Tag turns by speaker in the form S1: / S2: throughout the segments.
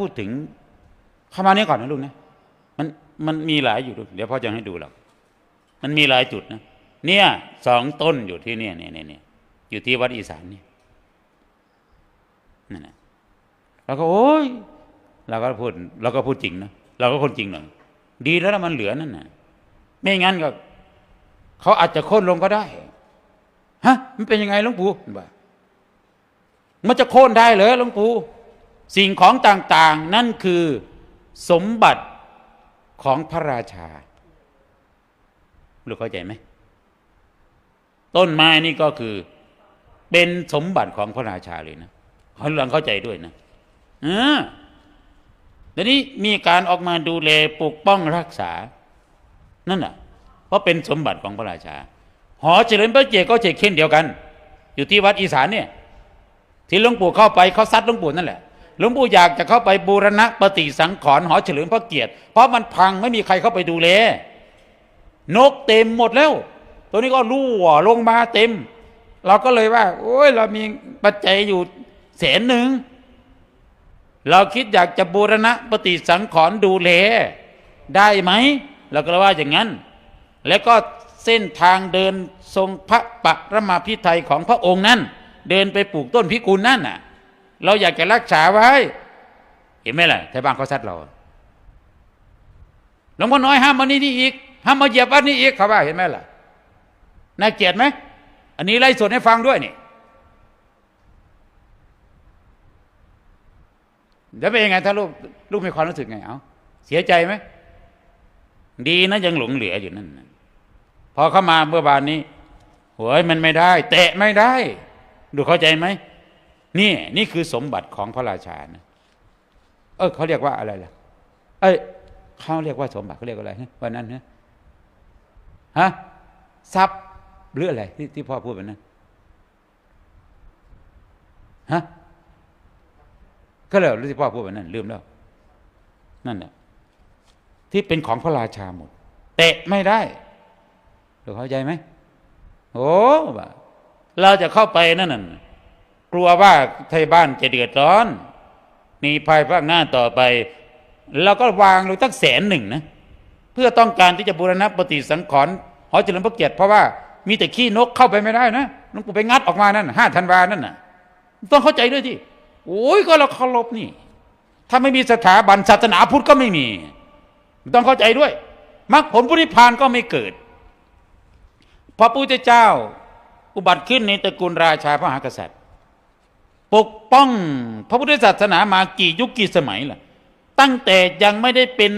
S1: พูดถึงเข้ามานี้ก่อนนะลูกนะมันมันมีหลายอยู่ลูเดี๋ยวพ่อจะให้ดูหรอกมันมีหลายจุดนะเนี่ยสองต้นอยู่ที่เนี่ยเนี่ยเนี่ยเนี่ยอยู่ที่วัดอีสานนี่นั่นนะเราก็โอ้ยเราก็พูดเราก็พูดจริงนะเราก็คนจริงหน่อยดีแล้วมันเหลือนั่นน่ะไม่งั้นก็เขาอาจจะโค่นลงก็ได้ฮะมันเป็นยังไงหลวงปู่บ่ามันจะโค่นได้เหรอหลวงปู่ สิ่งของต่างๆ นั่นคือสมบัติของพระราชาลูกเข้าใจไหม ต้นไม้นี่ก็คือ เป็นสมบัติของพระราชาเลยนะเขาลังเข้าใจด้วยนะเออเดี๋ยวนี้มีการออกมาดูแลปกป้องรักษา นั่นน่ะ เพราะเป็นสมบัติของพระราชา หอเฉลิมพระเกียรติก็เช่นเช่นเดียวกัน อยู่ที่วัดอีสานเนี่ย ที่หลวงปู่เข้าไปเขาซัดหลวงปู่นั่นแหละ หลวงปู่อยากจะเข้าไปบูรณะปฏิสังขรณ์หอเฉลิมพระเกียรติ เพราะมันพังไม่มีใครเข้าไปดูแลนกเต็มหมดแล้ว ตัวนี้ก็รั่วลงมาเต็ม เราก็เลยว่า โอ้ยเรามีปัจจัยอยู่แสนหนึ่ง เราคิดอยากจะบูรณะปฏิสังขรณ์ดูแลได้ไหมเราก็เลยว่าอย่างนั้น แล้วก็เส้นทางเดินทรงพระปรมาพิไทยของพระองค์นั้น เดินไปปลูกต้นพิกุลนั่นน่ะ เราอยากจะรักษาไว้ เห็นไหมล่ะไทยบ้านเขาซัดเราหลวงพ่อน้อยห้ามมานี่นี่อีกห้ามมาเหยียบวัดนี้อีกเขาว่าเห็นไหมล่ะน่าเกลียดไหมอันนี้ไล่สดให้ฟังด้วยนี่แล้วเป็นยังไงถ้าลูกลูกมีความรู้สึกไงเอาเสียใจไหมดีนะยังหลงเหลืออยู่นั่นพอเข้ามาเมื่อวานนี้โหยมันไม่ได้ แตะไม่ได้ ดูเข้าใจไหม นี่นี่คือสมบัติของพระราชานะเออเขาเรียกว่าอะไรล่ะ เอ้ยเขาเรียกว่าสมบัติเขาเรียกว่าอะไรวันนั้นฮะฮะทรัพย์หรืออะไรที่ที่พ่อพูดวันนั้นฮะก็เลยที่พ่อพูดวันนั้น ลืมแล้วนั่นแหละที่เป็นของพระราชาหมดเตะไม่ได้เราเข้าใจไหมโอ้บ่าเราจะเข้าไปนั่นน่ะ กลัวว่าไทยบ้านจะเดือดร้อนหนีภายภาคหน้าต่อไปเราก็วางลงตั้งแสนหนึ่งนะเพื่อต้องการที่จะบูรณะปฏิสังขรณ์หอเจริญพระเกียรติเพราะว่ามีแต่ขี้นกเข้าไปไม่ได้นะหลวงปู่ไปงัดออกมานั่นห้าธันวานั่นน่ะ ต้องเข้าใจด้วยที่โอ้ยก็เราเคารพนี่ ถ้าไม่มีสถาบันศาสนาพุทธก็ไม่มี ต้องเข้าใจด้วยมรรคผลพุทธิพานก็ไม่เกิดพระพุทธเจ้า อุบัติขึ้นในตระกูลราชาพระมหากษัตริย์ ปกป้องพระพุทธศาสนามากี่ยุคกี่สมัยล่ะ ตั้งแต่ยังไม่ได้เป็น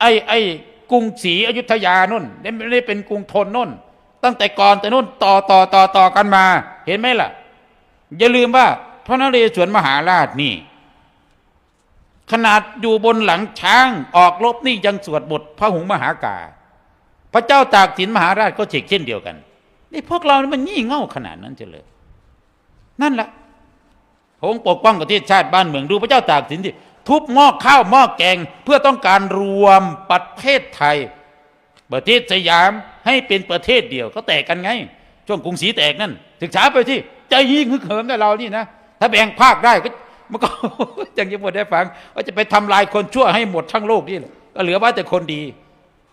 S1: ไอ้ไอ้กรุงศรีอยุธยานุ่นไม่ได้เป็นกรุงธนนุ่น ตั้งแต่ก่อนแต่นุ่นต่อต่อต่อต่อกันมา เห็นไหมล่ะ อย่าลืมว่าพระนเรศวรมหาราชนี่ ขนาดอยู่บนหลังช้างออกรบนี่ยังสวดบทพระหุงมหากา พระเจ้าตากสินมหาราชก็เช่นเช่นเดียวกันนี่พวกเรานี่มันงี่เง่าขนาดนั้นเฉลยนั่นแหละ พระองค์ปกป้องประเทศชาติบ้านเมืองดูพระเจ้าตากสินที่ทุบหม้อข้าวหม้อแกง เพื่อต้องการรวมประเทศไทย ประเทศสยามให้เป็นประเทศเดียวเขาแตกกันไง ช่วงกรุงศรีแตกนั่นศึกษาไปที่ใจยิ่งฮึกเหิมได้เรานี่นะถ้าแบ่งภาคได้ก็มันก็อย่างที่หมดได้ฟังว่าจะไปทำลายคนชั่วให้หมดทั้งโลกนี่แหละก็เหลือว่าแต่คนดี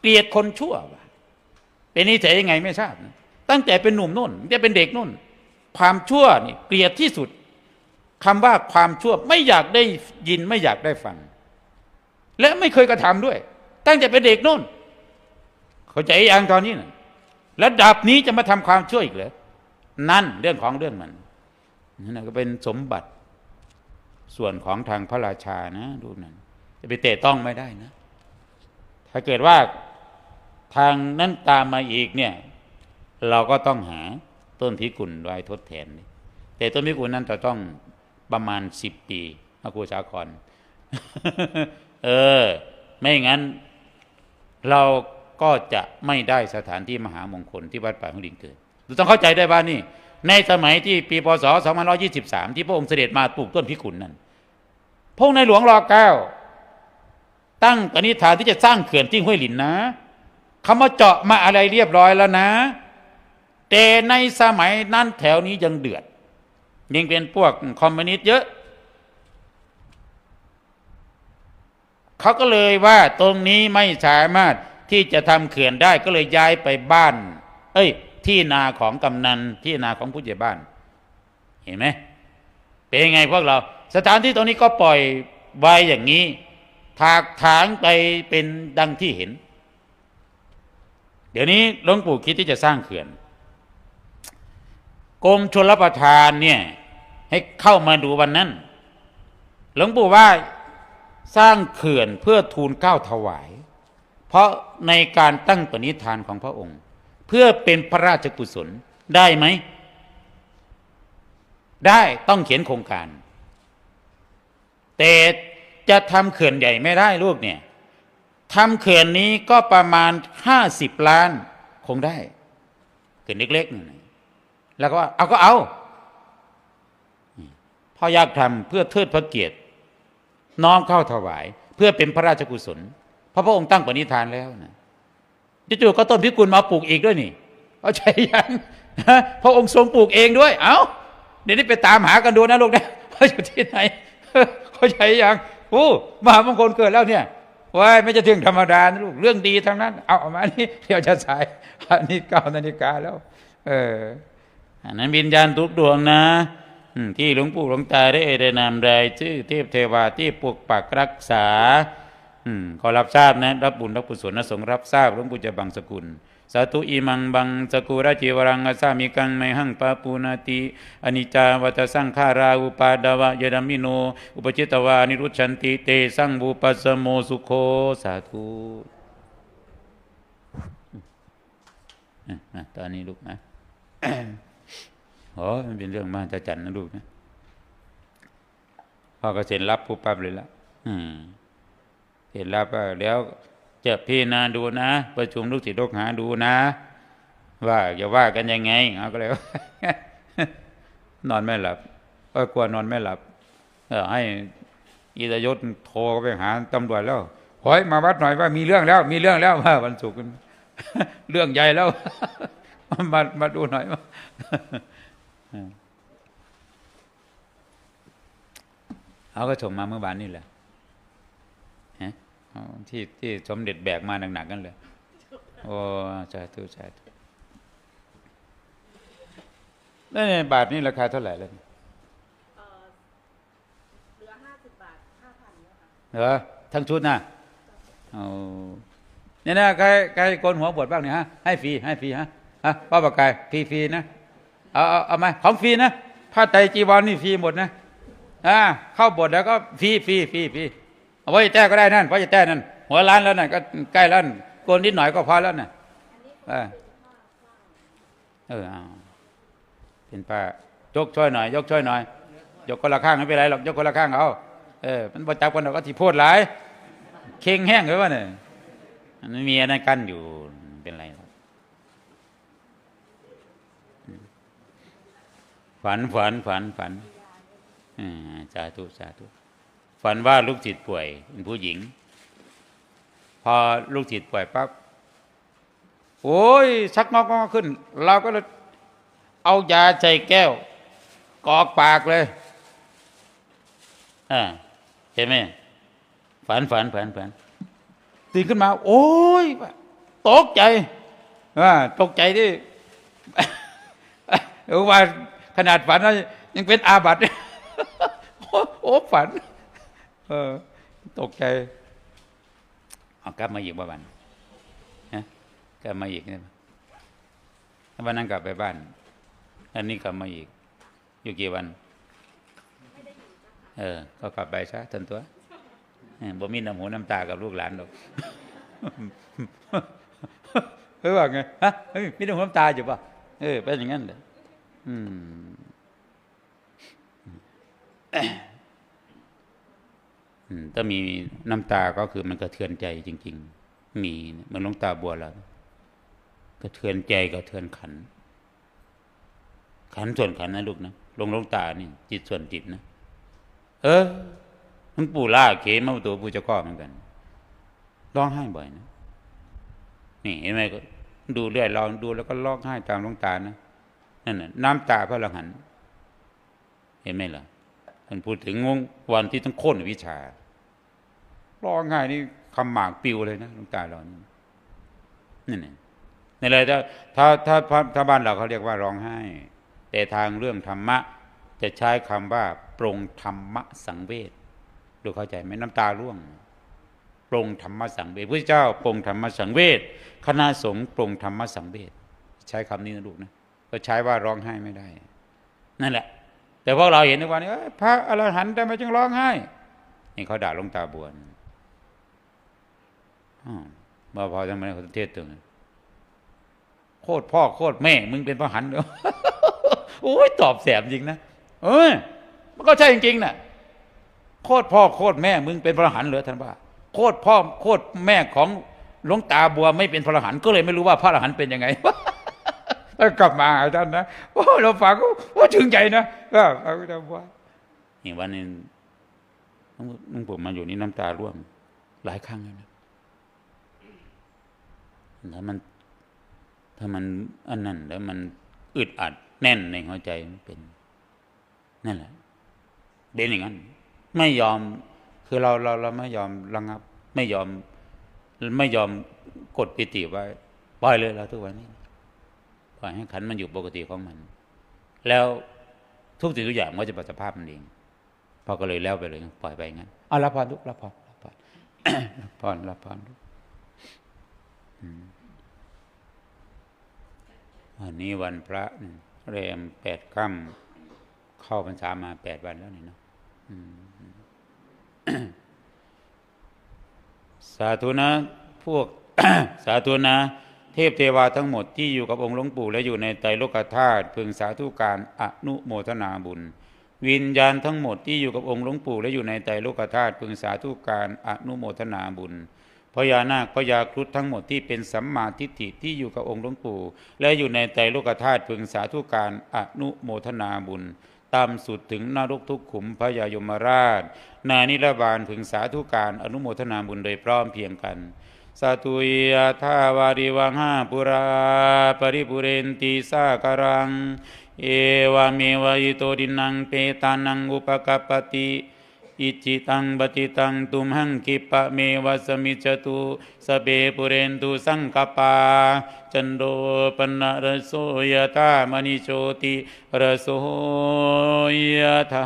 S1: เกลียดคนชั่วเป็นนิสัยยังไงไม่ทราบ ตั้งแต่เป็นหนุ่มนุ่นจะเป็นเด็กนุ่น ความชั่วนี่เกลียดที่สุด คำว่าความชั่วไม่อยากได้ยินไม่อยากได้ฟัง และไม่เคยกระทำด้วย ตั้งแต่เป็นเด็กนุ่น เขาใจอย่างตอนนี้นะระดับนี้จะมาทำความชั่วอีกเหรอนั่นเรื่องของเรื่องมันนั่นก็เป็นสมบัติส่วนของทางพระราชานะดูนั่นจะไปเตะต้องไม่ได้นะ ถ้าเกิดว่าทางนั้นตามมาอีกเนี่ย เราก็ต้องหาต้นพิกุลไว้ทดแทน แต่ต้นพิกุลนั้นจะต้อง ประมาณสิบปีอากูสาครเออ ไม่งั้น เราก็จะไม่ได้สถานที่มหามงคลที่วัดป่าหุลิงเกิดเราต้องเข้าใจได้ว่านี่ ในสมัยที่ปีพศ 2523 ที่พระองค์เสด็จมาปลูกต้นพิกุลนั้นพระในหลวงรอเก้าตั้งปณิธานที่จะสร้างเขื่อนที่ห้วยหลินนะคำว่าเจาะมาอะไรเรียบร้อยแล้วนะ แต่ในสมัยนั้นแถวนี้ยังเดือด ยังเป็นพวกคอมมิวนิสต์เยอะ เขาก็เลยว่าตรงนี้ไม่สามารถที่จะทำเขื่อนได้ก็เลยย้ายไปบ้าน เอ้ย ที่นาของกำนันที่นาของผู้ใหญ่บ้าน เห็นไหมเป็นยังไงพวกเรา สถานที่ตรงนี้ก็ปล่อยไว้อย่างนี้ ถากถางไปเป็นดังที่เห็น เดี๋ยวนี้หลวงปู่คิดที่จะสร้างเขื่อน กรมชลประทานเนี่ยให้เข้ามาดูวันนั้น หลวงปู่ว่าสร้างเขื่อนเพื่อทูลเก้าถวาย เพราะในการตั้งปณิธานของพระองค์ เพื่อเป็นพระราชกุศลได้ไหม ได้ต้องเขียนโครงการ แต่จะทำเขื่อนใหญ่ไม่ได้ลูกเนี่ยทำเขื่อนนี้ก็ประมาณห้าสิบล้านคงได้ เขื่อนเล็กๆนี่ แล้วก็ว่าเอาก็เอาพ่อยากทำเพื่อเทิดพระเกียรติน้อมเข้าถวาย เพื่อเป็นพระราชกุศลพระพระองค์ตั้งปณิธานแล้วนะจู่ๆก็ต้นพิกุลมาปลูกอีกด้วยนี่เอาใจยังพระองค์ทรงปลูกเองด้วย เอา้าเดี๋ยวนี้ไปตามหากันดูนะลูกนะว่าอยู่ที่ไหนเขาใช้ยังโอ้มหามงคลเกิดแล้วเนี่ยว้ายไม่จะถึงธรรมดานะลูกเรื่องดีทั้งนั้น เอาเอามานี่เดี๋ยวจะสายอันนี้เก้านาฬิกาแล้ว เออ อันนั้นวิญญาณทุกดวงนะที่หลวงปู่หลวงตาได้เอ่ยได้นามรายชื่อเทพเทวาที่ปกปักรักษาอขอรับทราบนะ รับบุญรับกุศลนะสงรับทราบหลวงปู่จะบังสกุลสาธุอิมังบังสกุระจิวรังอาสามิกังไมหังปะปูนาติอนิจาวัตสังขาราอุปาดาวะยดามิโน อุปจิตวานิรุชันติเตสังบูปัสโมสุโคสาธุตอนนี้ลูกนะ อ้ยมันเป็นเรื่องมหัศจรรย์นะลูกนะพ่อก็เซ็นรับผู้ปั๊บเลยละอืมเห็นแล้วก็แล้วจะพี่นาดูนะประชุมลูกศิษย์ลูกหาดูนะ ว่าจะว่ากันยังไงเอาก็เลยนอนไม่หลับก็กลัวนอนไม่หลับ เออให้อีตยศโทรไปหาตำรวจแล้วขอยมาวัดหน่อยว่ามีเรื่องแล้ว มีเรื่องแล้วว่าวันศุกร์เรื่องใหญ่แล้วมามาดูหน่อยว่า เขาก็ส่งมาเมื่อวานนี่แหละฮะอ๋อที่ที่สมเด็จแบกมาหนักๆกันเลยโอ้สาธุสาธุแล้วเนี่ยบาทนี่ราคาเท่าไหร่แล้วเนี่ย
S2: เอ่อเหลือห้าสิบบาทห้าพันเนี่ยค่ะ
S1: เหรอทั้งชุดนะเอาเนี่ยนะใครใครโกนหัวบวชบ้างเนี่ยฮะให้ฟรีให้ฟรีฮะฮะป้าปากกายฟรีฟรีๆนะ เอาเอาเอามาของฟรีนะผ้าไตรจีวรนี่ฟรีหมดนะอ่าเข้าบทแล้วก็ฟรีฟรีฟรีฟรีเอาไว้แต้ก็ได้นั่นเพราะจะแต้นั่นหัวล้านแล้วนั่นก็ใกล้แล้วนั่นโกนนิดหน่อยก็พอแล้วน่ะเออเออเอาเป็นป้ายกช่วยหน่อย ยกช่วยหน่อย ยกคนละข้างไม่เป็นไรหรอกยกคนละข้างเอาเออมันประจับกันเราก็ที่โพดหลายเข่งแห้งเลยวะเนี่ยมันมีอะไรกั้นอยู่เป็นไรหรอกอืม ฝันฝันฝันฝันอ่าสาธุสาธุฝันว่าลูกจิตป่วยเป็นผู้หญิง พอลูกจิตป่วยปั๊บโอ้ยชักงอกงอกขึ้น เราก็เลยเอายาใส่แก้ว กอกปากเลยอ่าเห็นไหมฝันฝันฝันฝันตื่นขึ้นมา โอ้ยตกใจอ่าตกใจที่เออว่า ขนาดฝันแล้วยังเป็นอาบัติโอ้ฝัน เออ ตกใจเอากลับมาอีกวันฮะกลับมาอีกเนี่ยวันนั้นกลับไปบ้าน อันนี้กลับมาอีก อยู่กี่วัน เออ ก็กลับไปซะทันตัวบ่มีน้ำหูน้ำตากับลูกหลานหรอกเฮ้ยว่าไงฮะเฮ้ยมีน้ำหูน้ำตาอยู่ป่ะเออเป็นอย่างนั้นเลยอืมอืม ถ้ามีน้ำตาก็คือมันกระเทือนใจจริง ๆ มีเหมันลงตาบัวเรากระเทือนใจกระเทือนขัน ขันส่วนขันนะลูกนะลงลงตานี่ จิตส่วนจิตนะเออหลวงปู่ล่าเขมาตัวปู่จ้าก้อเหมือนกันร้องไห้บ่อยนะนี่เห็นไหมก็ดูเรื่อยลองดูแล้วก็ร้องไห้ตามลงตานะ นั่นน่ะน้ำตาพระอรหันต์เห็นไหมล่ะท่านพูดถึงงวันที่ต้องโค่นวิชาร้องไห้นี่คำหมากปิวเลยนะหลวงตาเรานี่นี่นี่นี่เลยถ้าถ้าถ้าถ้าถ้าบ้านเราเขาเรียกว่าร้องไห้ แต่ทางเรื่องธรรมะ จะใช้คำว่า ปรงธรรมะสังเวชดูเข้าใจไหมน้ำตาร่วงปรงธรรมะสังเวชพระเจ้าปรงธรรมะสังเวชคณะสงฆ์ปรงธรรมะสังเวชใช้คำนี้นะลูกนะ ก็ใช้ว่าร้องไห้ไม่ได้ นั่นแหละ แต่พวกเราเห็นในวันนี้พระอรหันต์ทำไมจึงร้องไห้นี่เขาด่าลงตาบวนอ้าวมาพอทำไมเขาเทศตรงนั้โคตรพ่อโคตรแม่ มึงเป็นพระอรหันต์เหรอโอ้ยตอบแสบจริงนะเออมันก็ใช่จริงๆนะโคตรพ่อโคตรแม่ มึงเป็นพระอรหันต์เหรอท่านว่าโคตรพ่อโคตรแม่ของหลวงตาบัวไม่เป็นพระอรหันต์ก็เลยไม่รู้ว่าพระอรหันต์เป็นยังไง กลับมาหาท่านนะโอ้เราฟังก็ว่าถึงใจนะก็ฟังท่านว่านี่วันนี้ลุงผมมาอยู่นี่น้ำตาร่วงหลายครั้งแล้วนะถ้ามัน ถ้ามันอันนั้นแล้วมันอึดอัดแน่นในหัวใจมันเป็นนั่นแหละเป็นอย่างนั้น ไม่ยอมคือเราเราเราไม่ยอมระงับ ไม่ยอม ไม่ยอมกดปิติไว้ปล่อยเลยเราทุกวันนี้ ล่อยให้ขันธ์มันอยู่ปกติของมัน แล้วทุกสิ่งทุกอย่างมันก็จะปรับสภาพมันเองพอก็เลยแล้วไปเลย ปล่อยไปงั้นเอารับพรทุกรับพรรับพรรับพรรับพรลูกอืมวันนี้วันพระนี่แรมแปดค่ำเข้าพรรษามาแปดวันแล้วนี่เนาะอืมสาธุนะ พวก สาธุนะ เทพเทวาทั้งหมดที่อยู่กับองค์หลวงปู่และอยู่ในไตรโลกธาตุพึงสาธุการอนุโมทนาบุญ วิญญาณทั้งหมดที่อยู่กับองค์หลวงปู่และอยู่ในไตรโลกธาตุพึงสาธุการอนุโมทนาบุญพญานาคพญาครุฑทั้งหมดที่เป็นสัมมาทิฏฐิที่อยู่กับองค์หลวงปู่ และอยู่ในไตรโลกธาตุพึงสาธุการอนุโมทนาบุญตามสุดถึงนรกทุกขุมพยายมราช นานิรบาลพึงสาธุการอนุโมทนาบุญโดยพร้อมเพียงกัน สาตุยะทาวาริวังห้าปุราปริปุเรนติสาการัง เอวาเมวะอิโตดินังเปตานังอุปกปปติอิจิตังปฏิตังตุมหังกิปะเมวะสมิจตุสเปปุเรนตุสังกปา จันโดปนะระโสยตามณิโชติระโสยถา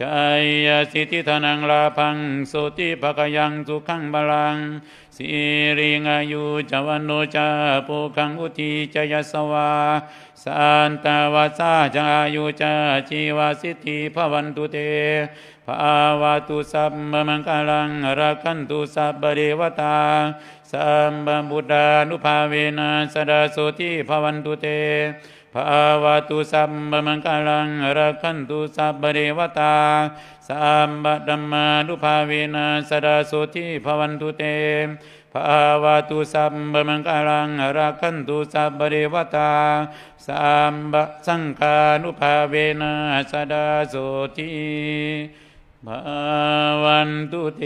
S1: ชัยยสิทธิธนังลาพังโสติภกยังสุขังบาลังสิริงอายุจวันโนจาปุคังอุทิจยสวาสันตวาสาจายุจาชีวาสิทธิภวันตุเตภาวะตุสัมมมังคลังรักันตุสัพเรวตาสัมบบุตานุภาเวนะสดาโสติภวันตุเต ภาวะตุสัมมมังคลังรักันตุสัพเรวตาสัมบดัมมานุภาเวนะสดาโสติภวันตุเตภาวะตุสัมบมังคลังรักขันตุสัพเรวตาสัมบสังฆานุภาเวนะสดาโสติภวันตุเต